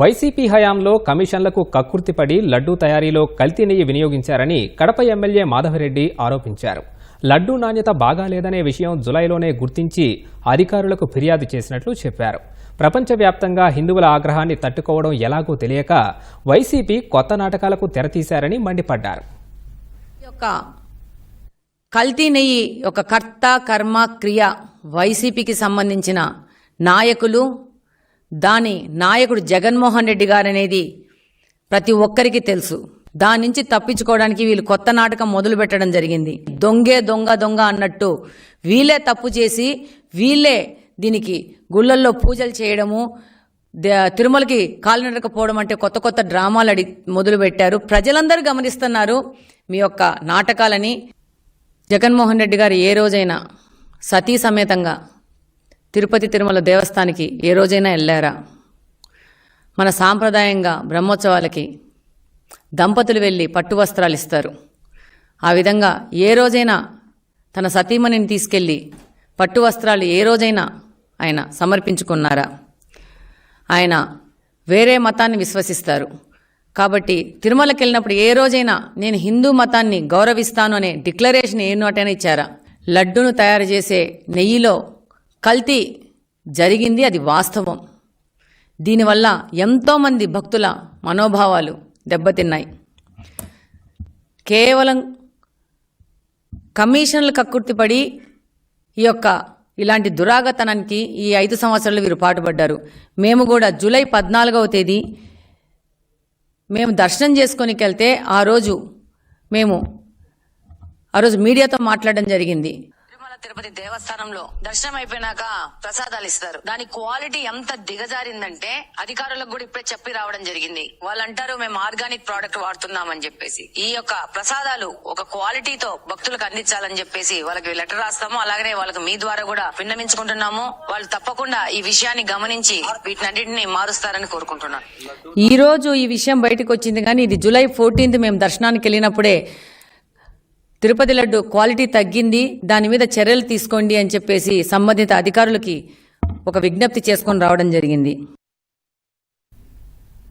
YCP హయాంలో కమిషన్లకు కక్కుర్తిపడి లడ్డూ తయారీలో కల్తీ నెయ్యి వినియోగించారని కడప ఎమ్మెల్యే మాధవరెడ్డి ఆరోపించారు. లడ్డూ నాణ్యత బాగాలేదనే విషయం జులైలోనే గుర్తించి అధికారులకు ఫిర్యాదు చేసినట్లు చెప్పారు. ప్రపంచవ్యాప్తంగా హిందువుల ఆగ్రహాన్ని తట్టుకోవడం ఎలాగో తెలియక వైసీపీ కొత్త నాటకాలకు తెరతీశారని మండిపడ్డారు. ఈ యొక్క కల్తీ నెయ్యి ఒక కర్త కర్మ క్రియ వైసీపీకి సంబంధించిన నాయకులు దాని నాయకుడు జగన్మోహన్ రెడ్డి గారు అనేది ప్రతి ఒక్కరికి తెలుసు. దాని నుంచి తప్పించుకోవడానికి వీళ్ళు కొత్త నాటకం మొదలు పెట్టడం జరిగింది. దొంగే దొంగ దొంగ అన్నట్టు వీళ్ళే తప్పు చేసి వీళ్ళే దీనికి గుళ్ళల్లో పూజలు చేయడము ద- తిరుమలకి కాలినడకపోవడం అంటే కొత్త కొత్త డ్రామాలు అడి మొదలు పెట్టారు. ప్రజలందరూ గమనిస్తున్నారు మీ యొక్క నాటకాలని. జగన్మోహన్ రెడ్డి గారు ఏ రోజైనా సతీ సమేతంగా తిరుపతి తిరుమల దేవస్థానికి ఏ రోజైనా వెళ్ళారా? మన సాంప్రదాయంగా బ్రహ్మోత్సవాలకి దంపతులు వెళ్ళి పట్టు వస్త్రాలు ఇస్తారు. ఆ విధంగా ఏ రోజైనా తన సతీమణిని తీసుకెళ్ళి పట్టు వస్త్రాలు ఏ రోజైనా ఆయన సమర్పించుకున్నారా? ఆయన వేరే మతాన్ని విశ్వసిస్తారు. కాబట్టి తిరుమలకి వెళ్ళినప్పుడు ఏ రోజైనా నేను హిందూ మతాన్ని గౌరవిస్తాను అనే డిక్లరేషన్ ఏ నోటైనా ఇచ్చారా? లడ్డును తయారు చేసే నెయ్యిలో కల్తీ జరిగింది అది వాస్తవం. దీనివల్ల ఎంతోమంది భక్తుల మనోభావాలు దెబ్బతిన్నాయి. కేవలం కమిషన్లు కక్కుర్తిపడి ఈ యొక్క ఇలాంటి దురాగతనానికి ఈ ఐదు సంవత్సరాలు వీరు పాటుపడ్డారు. మేము కూడా జూలై పద్నాలుగవ తేదీ మేము దర్శనం చేసుకొనికి వెళ్తే ఆ రోజు మేము ఆ రోజు మీడియాతో మాట్లాడడం జరిగింది. తిరుపతి దేవస్థానంలో దర్శనం అయిపోయినాక ప్రసాదాలు ఇస్తారు. దాని క్వాలిటీ ఎంత దిగజారిందంటే అధికారులకు కూడా ఇప్పుడే చెప్పి రావడం జరిగింది. వాళ్ళు అంటారు మేము ఆర్గానిక్ ప్రోడక్ట్ వాడుతున్నామని చెప్పేసి. ఈ యొక్క ప్రసాదాలు ఒక క్వాలిటీతో భక్తులకు అందించాలని చెప్పేసి వాళ్ళకి లెటర్ రాస్తాము. అలాగనే వాళ్ళకి మీ ద్వారా కూడా విన్నవించుకుంటున్నాము. వాళ్ళు తప్పకుండా ఈ విషయాన్ని గమనించి వీటినన్నింటినీ మారుస్తారని కోరుకుంటున్నాను. ఈ రోజు ఈ విషయం బయటకు వచ్చింది కానీ ఇది జూలై ఫోర్టీన్త్ మేము దర్శనానికి వెళ్ళినప్పుడే తిరుపతి లడ్డు క్వాలిటీ తగ్గింది దాని మీద చర్యలు తీసుకోండి అని చెప్పేసి సంబంధిత అధికారులకి ఒక విజ్ఞప్తి చేసుకొని రావడం జరిగింది.